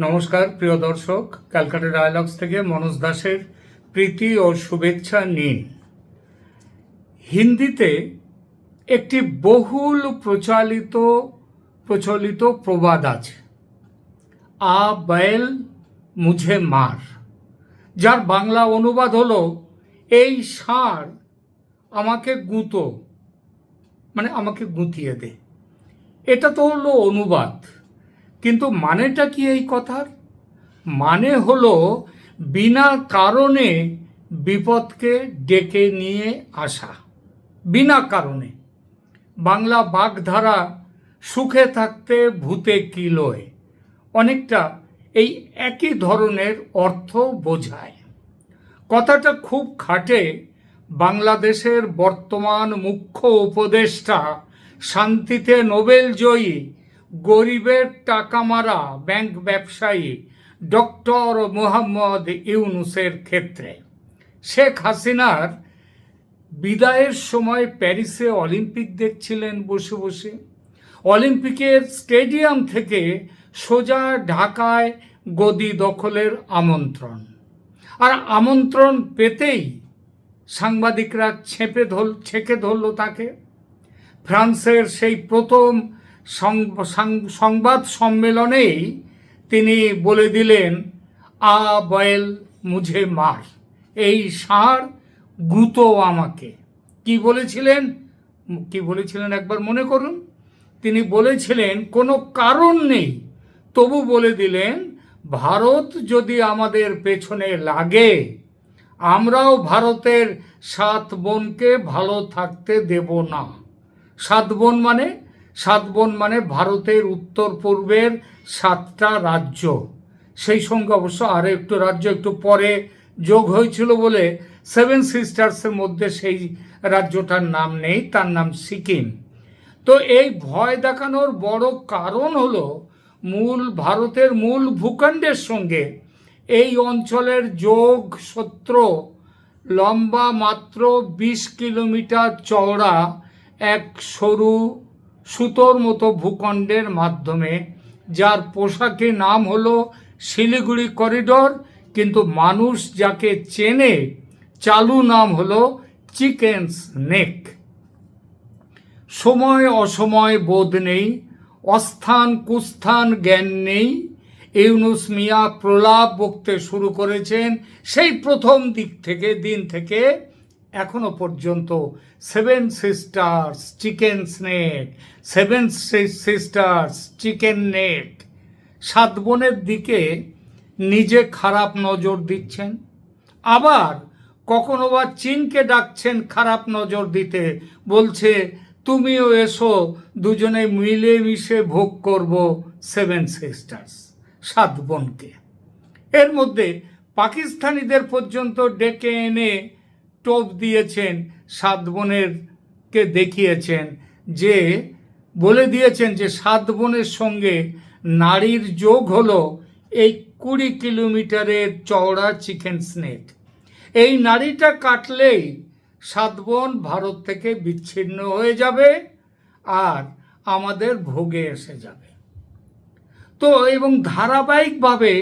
নমস্কার, প্রিয় দর্শক। ক্যালকাটা ডায়ালগস থেকে মনোজ দাসের প্রীতি ও শুভেচ্ছা নিন। হিন্দিতে একটি বহুল প্রচালিত, প্রচলিত প্রবাদ আছে। আ बैल মুঝে মার। যার বাংলা অনুবাদ হলো, এই ষাঁড় আমাকে গুঁতো। মানে আমাকে গুঁতিয়ে দে। এটা তো হলো অনুবাদ। কিন্তু মানেটা কি এই কথার মানে হলো বিনা কারণে বিপদকে ডেকে নিয়ে আসা। বিনা কারণে। বাংলা বাগধারা সুখে থাকতে ভূতে কিলোয় অনেকটা এই একই ধরনের অর্থ বোঝায়। কথাটা খুব খাটে বাংলাদেশের বর্তমান মুখ্য উপদেষ্টা শান্তিতে নোবেল জয়ী গরিবের টাকা মারা ব্যাংক ব্যবসায়ী ডক্টর মোহাম্মদ ইউনুসের ক্ষেত্রে। শেখ হাসিনার বিদায়ের সময় প্যারিসে অলিম্পিক দেখছিলেন বসে বসে। অলিম্পিকের স্টেডিয়াম থেকে সোজা ঢাকায় গদি দখলের আমন্ত্রণ। আর আমন্ত্রণ পেতেই সাংবাদিকরা ছেপে ধর ছেঁকে ধরল তাকে। ফ্রান্সের সেই প্রথম সংবাদ সম্মেলনেই তিনি বলে দিলেন, আ বয়েল মুঝে মার, এই ষাঁড় গুঁতো আমাকে। কি বলেছিলেন? কি বলেছিলেন একবার মনে করুন। তিনি বলেছিলেন, কোনো কারণ নেই। তবু বলে দিলেন, ভারত যদি আমাদের পেছনে লাগে, আমরাও ভারতের সাত বোনকে ভালো থাকতে দেব না। সাত বোন মানে সাত বোন মানে ভারতের উত্তর পূর্বের সাতটা রাজ্য। সেই সঙ্গে অবশ্য আরও একটু রাজ্য, একটু পরে যোগ হয়েছিল বলে সেভেন সিস্টার্সের মধ্যে সেই রাজ্যটার নাম নেই, তার নাম সিকিম। তো এই ভয় দেখানোর বড় কারণ হলো মূল, ভারতের মূল ভূখণ্ডের সঙ্গে এই অঞ্চলের যোগ সূত্র লম্বা মাত্র বিশ কিলোমিটার চওড়া এক সরু সুতোর মতো ভূখণ্ডের মাধ্যমে, যার পোশাকে নাম হলো শিলিগুড়ি করিডোর, কিন্তু মানুষ যাকে চেনে, চালু নাম হলো চিকেন্স নেক। সময় অসময় বোধ নেই, অস্থান কুস্থান জ্ঞান নেই, ইউনুস মিয়া প্রলাপ বকতে শুরু করেছেন সেই প্রথম দিক থেকে, দিন থেকে এখনও পর্যন্ত seven sisters chicken snake seven sisters chicken net সাত বোনের দিকে নিজে খারাপ নজর দিচ্ছেন, আবার কখনো বা চীনকে ডাকছেন খারাপ নজর দিতে, বলছে, তুমিও এসো, দুজনে মিলে মিশে ভোগ করব সেভেন সিস্টার্স সাত বোনকে। এর মধ্যে পাকিস্তানিদের পর্যন্ত ডেকে এনে টোপ দিয়েছেন, সাত বোনের কে দেখিয়েছেন যে, বলে দিয়েছেন যে সাত বোনের সঙ্গে নারীর যোগ হলো এই কুড়ি কিলোমিটারের চওড়া চিকেন স্নেক। এই নারীটা কাটলেই সাত বোন ভারত থেকে বিচ্ছিন্ন হয়ে যাবে আর আমাদের ভোগে এসে যাবে। তো এবং ধারাবাহিকভাবে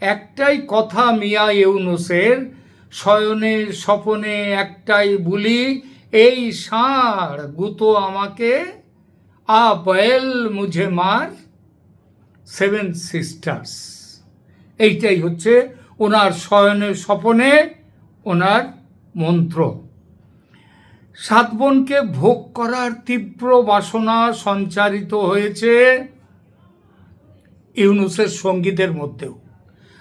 একটাই কথা মিয়া ইউনুসের শয়নে স্বপনে একটাই বলি, এই ষাঁড় গুতো আমাকে আ বয়েল মুঝে মার। সেভেন সিস্টার্স এইটাই হচ্ছে ওনার শয়নে স্বপনে ওনার মন্ত্র। সাত বোনকে ভোগ করার তীব্র বাসনা সঞ্চারিত হয়েছে ইউনুসের সঙ্গীতের মধ্যেও।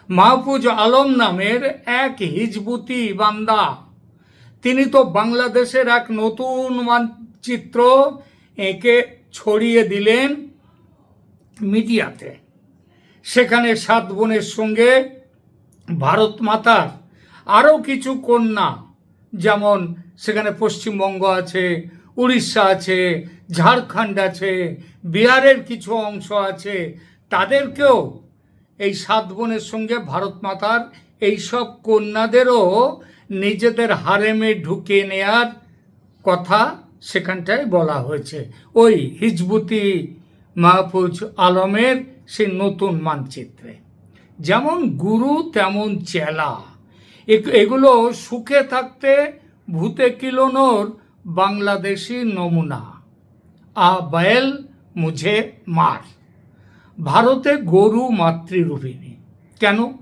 মাহফুজ আলম নামের এক হিজবুতি বান্দা। তিনি তো বাংলাদেশের এক নতুন মানচিত্র এঁকে ছড়িয়ে দিলেন মিডিয়াতে। সেখানে সাত বোনের সঙ্গে ভারত মাতার আরও কিছু কন্যা, যেমন সেখানে পশ্চিমবঙ্গ আছে, উড়িষ্যা আছে, ঝাড়খণ্ড আছে, বিহারের কিছু অংশ আছে, তাদেরকেও এই সাত বোনের সঙ্গে ভারত মাতার এইসব কন্যাদেরও নিজেদের হারেমে ঢুকিয়ে নেয়ার কথা সেখানটায় বলা হয়েছে। ওই হিজবুতি মাহফুজ আলমের সেই নতুন মানচিত্রে। যেমন গুরু, তেমন চেলা। এগুলো সুখে থাকতে ভূতে কিলোনোর বাংলাদেশি নমুনা। আ, বয়েল, মুঝে মার। ভারতে গরু মাতৃরূপিণী। কেন?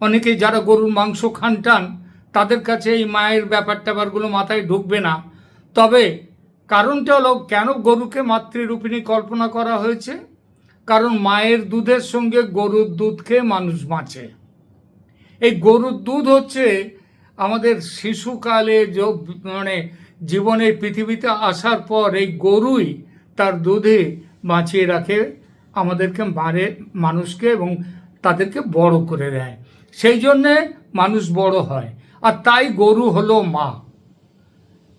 অনেকে যারা গরুর মাংস খান টান, তাদের কাছে এই মায়ের ব্যাপার ট্যাপারগুলো মাথায় ঢুকবে না। তবে কারণটা হলো, কেন গরুকে মাতৃরূপিণী কল্পনা করা হয়েছে? কারণ মায়ের দুধের সঙ্গে গরুর দুধ খেয়ে মানুষ বাঁচে। এই গরুর দুধ হচ্ছে আমাদের শিশুকালে মানে জীবনে পৃথিবীতে আসার পর এই গরুই তার দুধে বাঁচিয়ে রাখে আমাদেরকে মারে, মানুষকে এবং তাদেরকে বড় করে দেয়। সেই জন্যে মানুষ বড় হয়। আর তাই গরু হলো মা।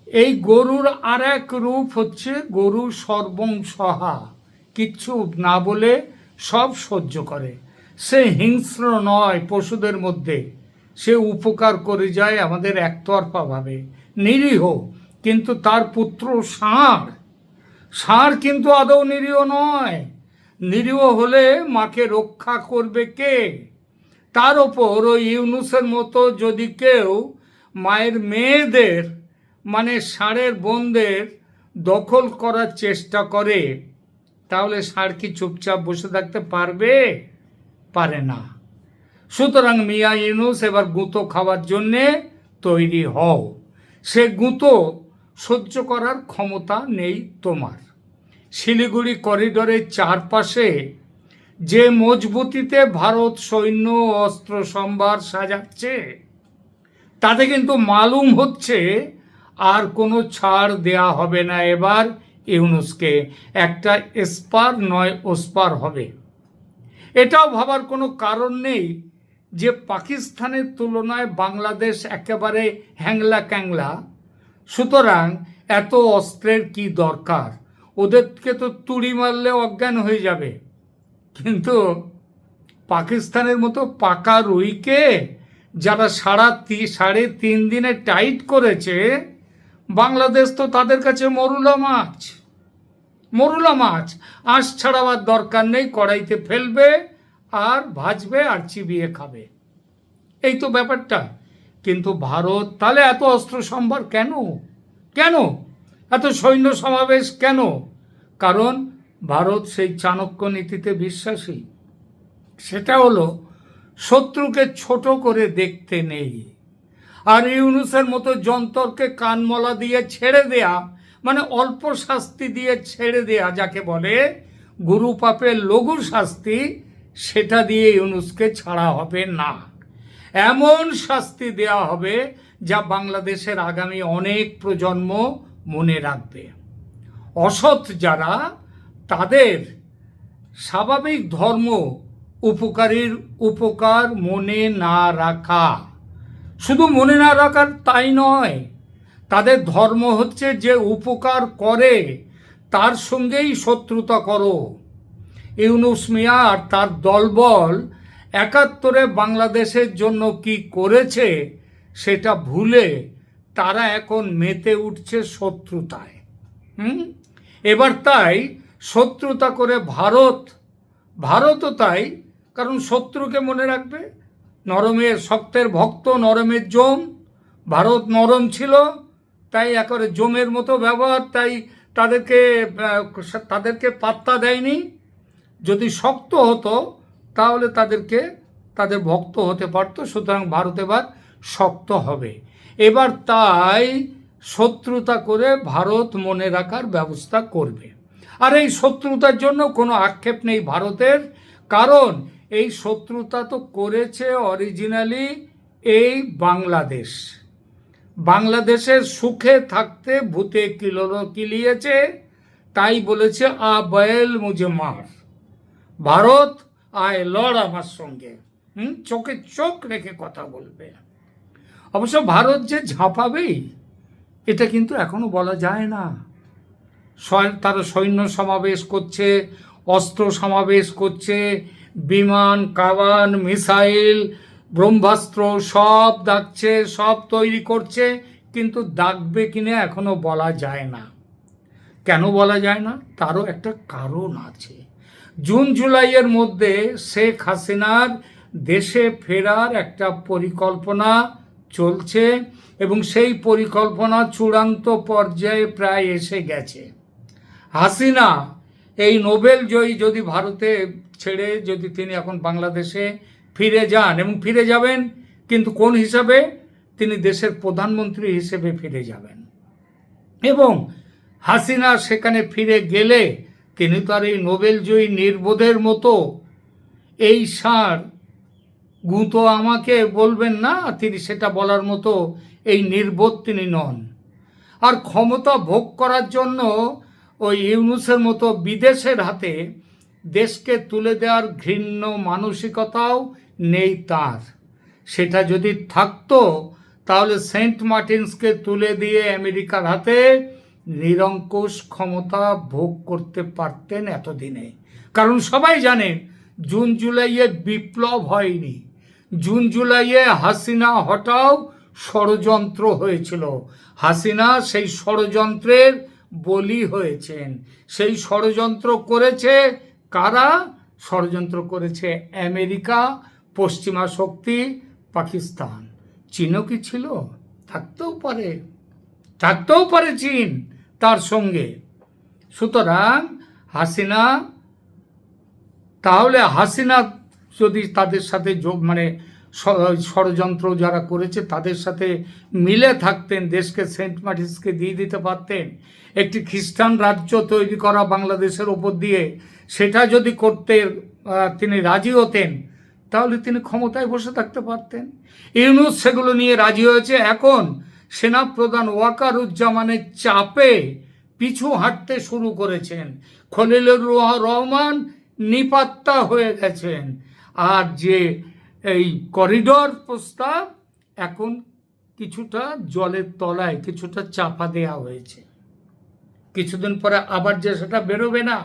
এই গরুর আর এক রূপ হচ্ছে গরু সর্বং সহা। কিচ্ছু না বলে সব সহ্য করে। সে হিংস্র নয় পশুদের মধ্যে। সে উপকার করে যায় আমাদের একতরফাভাবে নিরীহ, কিন্তু তার পুত্র ষাঁড়। ষাঁড় কিন্তু আদৌ নিরীহ নয়। নিরীহ হলে মাকে রক্ষা করবে কে? তার ওপর ওই ইউনুসের মতো যদি কেউ মায়ের মেয়েদের মানে ষাঁড়ের বোনদের দখল করার চেষ্টা করে, তাহলে ষাঁড় কি চুপচাপ বসে থাকতে পারবে? পারে না। সুতরাং মিয়া ইউনুস এবার গুঁতো খাওয়ার জন্যে তৈরি হও। সে গুঁতো সহ্য করার ক্ষমতা নেই তোমার। শিলিগুড়ি করিডোরের চারপাশে যে মজবুতিতে ভারত সৈন্য অস্ত্র সম্ভার সাজাচ্ছে, তাতে কিন্তু মালুম হচ্ছে আর কোনো ছাড় দেয়া হবে না এবার ইউনুসকে। একটা এসপার নয় ওসপার হবে। এটাও ভাবার কোনো কারণ নেই যে পাকিস্তানের তুলনায় বাংলাদেশ একেবারে হ্যাংলা ক্যাংলা সুতরাং এত অস্ত্রের কি দরকার? ওদেরকে তো তুড়ি মারলে অজ্ঞান হয়ে যাবে। কিন্তু পাকিস্তানের মতো পাকা রুইকে যারা সারা সাড়ে তিন দিনে টাইট করেছে, বাংলাদেশ তো তাদের কাছে মরুলা মাছ। মরুলা মাছ। আঁশ ছাড়াবার দরকার নেই, কড়াইতে ফেলবে আর ভাজবে আর চিবিয়ে খাবে। এই তো ব্যাপারটা। কিন্তু ভারত তাহলে এত অস্ত্র সম্ভার কেন? কেন? এত সৈন্য সমাবেশ কেন? কারণ ভারত সেই চাণক্য নীতিতে বিশ্বাসী। সেটা হলো, শত্রুকে ছোট করে দেখতে নেই। আর ইউনুসের মতো যন্তরকে কানমলা দিয়ে ছেড়ে দেয়া মানে অল্প শাস্তি দিয়ে ছেড়ে দেয়া যাকে বলে গুরু পাপের লঘু শাস্তি, সেটা দিয়ে ইউনুসকে ছাড়া হবে না। এমন শাস্তি দেয়া হবে যা বাংলাদেশের আগামী অনেক প্রজন্ম মনে রাখবে। অসৎ যারা, তাদের স্বাভাবিক ধর্ম উপকারীর উপকার মনে না রাখা। শুধু মনে না রাখার তাই নয়, তাদের ধর্ম হচ্ছে যে উপকার করে, তার সঙ্গেই শত্রুতা করো। ইউনুস মিয়া আর তার দলবল একাত্তরে বাংলাদেশের জন্য কি করেছে, সেটা ভুলে তারা এখন মেতে উঠছে শত্রুতায়। হুম? এবার তাই শত্রুতা করে ভারত। ভারতও তাই, কারণ শত্রুকে মনে রাখবে। নরমের শক্তের ভক্ত নরমের জম। ভারত নরম ছিল, তাই একেবারে জমের মতো ব্যবহার, তাই তাদেরকে তাদেরকে পাত্তা দেয়নি। যদি শক্ত হতো, তাহলে তাদেরকে, তাদের ভক্ত হতে পারতো। সুতরাং ভারত এবার শক্ত হবে। এবার তাই শত্রুতা করে ভারত মনে রাখার ব্যবস্থা করবে। আর এই শত্রুতার জন্য কোনো আক্ষেপ নেই ভারতের, কারণ এই শত্রুতা তো করেছে অরিজিনালি এই বাংলাদেশ। বাংলাদেশের সুখে থাকতে ভূতে কিলো কিলিয়েছে, তাই বলেছে আ বয়েল মুঝে মার ভারত আয় লড় আমার সঙ্গে। হুম? চোখে চোখ রেখে কথা বলবে। অবশ্য ভারত যে ঝাঁপাবেই এটা কিন্তু এখনও বলা যায় না। তারা সৈন্য সমাবেশ করছে, অস্ত্র সমাবেশ করছে, বিমান, কাবান, মিসাইল, ব্রহ্মাস্ত্র সব ডাকছে, সব তৈরি করছে, কিন্তু ডাকবে কিনা এখনও বলা যায় না। কেন বলা যায় না? তারও একটা কারণ আছে। জুন, জুলাইয়ের মধ্যে শেখ হাসিনার দেশে ফেরার একটা পরিকল্পনা চলছে এবং সেই পরিকল্পনা চূড়ান্ত পর্যায়ে প্রায় এসে গেছে। হাসিনা, এই নোবেল জয়ী যদি ভারতে ছেড়ে যদি তিনি এখন বাংলাদেশে ফিরে যান এবং ফিরে যাবেন, কিন্তু কোন হিসাবে? তিনি দেশের প্রধানমন্ত্রী হিসেবে ফিরে যাবেন। এবং হাসিনা সেখানে ফিরে গেলে তিনি তার এই নোবেল জয়ী নির্বোধের মতো এই সার গুঁতো আমাকে বলবেন না, তিনি সেটা বলার মতো এই নির্বোধ তিনি নন। আর ক্ষমতা ভোগ করার জন্য ওই ইউনুসের মতো বিদেশের হাতে দেশকে তুলে দেওয়ার ঘৃণ্য মানসিকতাও নেই তার। সেটা যদি থাকতো, তাহলে সেন্ট মার্টিনসকে তুলে দিয়ে আমেরিকার হাতে নিরঙ্কুশ ক্ষমতা ভোগ করতে পারতেন এতদিনে। কারণ সবাই জানেন জুন, জুলাইয়ে বিপ্লব হয়নি। জুন জুলাইয়ে হাসিনা হটাও ষড়যন্ত্র হয়েছিল। হাসিনা সেই ষড়যন্ত্রের বলি হয়েছেন। সেই ষড়যন্ত্র করেছে কারা? ষড়যন্ত্র করেছে আমেরিকা, পশ্চিমা শক্তি, পাকিস্তান। চীনও কি ছিল? থাকতেও পারে। থাকতেও পারে চীন তার সঙ্গে। সুতরাং হাসিনা, তাহলে হাসিনা যদি তাদের সাথে যোগ মানে ষড়যন্ত্র যারা করেছে, তাদের সাথে মিলে থাকতেন, দেশকে সেন্ট মার্টিসকে দিয়ে দিতে পারতেন, একটি খ্রিস্টান রাজ্য তৈরি করা বাংলাদেশের ওপর দিয়ে সেটা যদি করতে তিনি রাজি হতেন, তাহলে তিনি ক্ষমতায় বসে থাকতে পারতেন। ইউনুস সেগুলো নিয়ে রাজি হয়েছে, এখন সেনাপ্রধান ওয়াকারুজ্জামানের চাপে পিছু হাঁটতে শুরু করেছেন। খলিলুর রহমান নিপাত্তা হয়ে গেছেন। আর যে এই করিডর প্রস্তাব এখন কিছুটা জলের তলায় কিছুটা চাপা দেয়া হয়েছে। কিছুদিন পরে আবার যে সেটা বেরোবে না,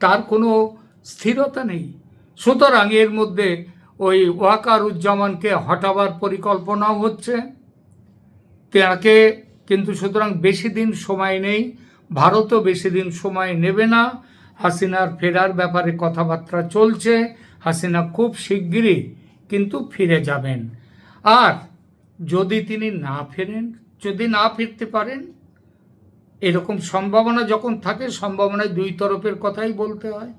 তার কোনো স্থিরতা নেই। সুতরাং এর মধ্যে ওই ওয়াকারুজ্জামানকে হটাবার পরিকল্পনাও হচ্ছে। তাকে কিন্তু সুতরাং বেশি দিন সময় নেই, ভারতও বেশি দিন সময় নেবে না। হাসিনার ফেরার ব্যাপারে কথাবার্তা চলছে। হাসিনা খুব শিগগিরই কিন্তু ফিরে যাবেন। আর যদি তিনি না ফেরেন, যদি না ফিরতে পারেন, এরকম সম্ভাবনা যখন থাকে, সম্ভাবনায় দুই তরফের কথাই বলতে হয়।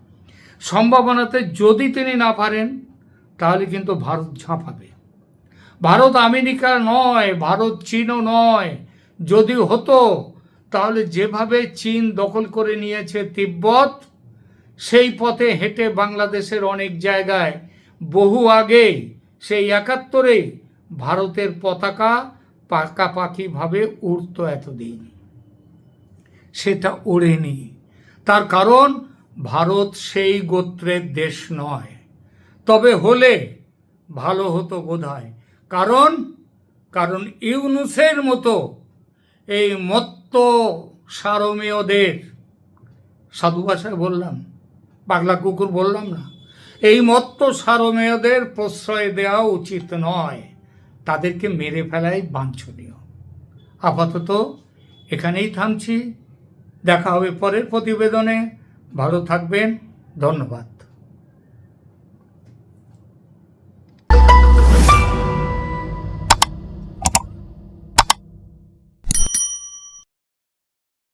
সম্ভাবনাতে যদি তিনি না পারেন, তাহলে কিন্তু ভারত ঝাঁপাবে। ভারত আমেরিকা নয়, ভারত চীনও নয়। যদি হতো, তাহলে যেভাবে চীন দখল করে নিয়েছে তিব্বত সেই পথে হেঁটে বাংলাদেশের অনেক জায়গায় বহু আগেই সেই একাত্তরে ভারতের পতাকা পাকাপাকিভাবে উড়তো এতদিন। সেটা ওড়েনি। তার কারণ ভারত সেই গোত্রের দেশ নয়। তবে হলে ভালো হতো বোধহয়। কারণ কারণ ইউনুসের মতো এই মত্ত সারমেয়দের, সাধু ভাষায় বললাম পাগলা কুকুর বললাম না। এই মত্ত সারমেয়দের প্রশ্রয় দেওয়া উচিত নয়। তাদেরকে মেরে ফেলাই বাঞ্ছনীয়। আপাতত এখানেই থামছি। দেখা হবে পরের প্রতিবেদনে। ভালো থাকবেন। ধন্যবাদ।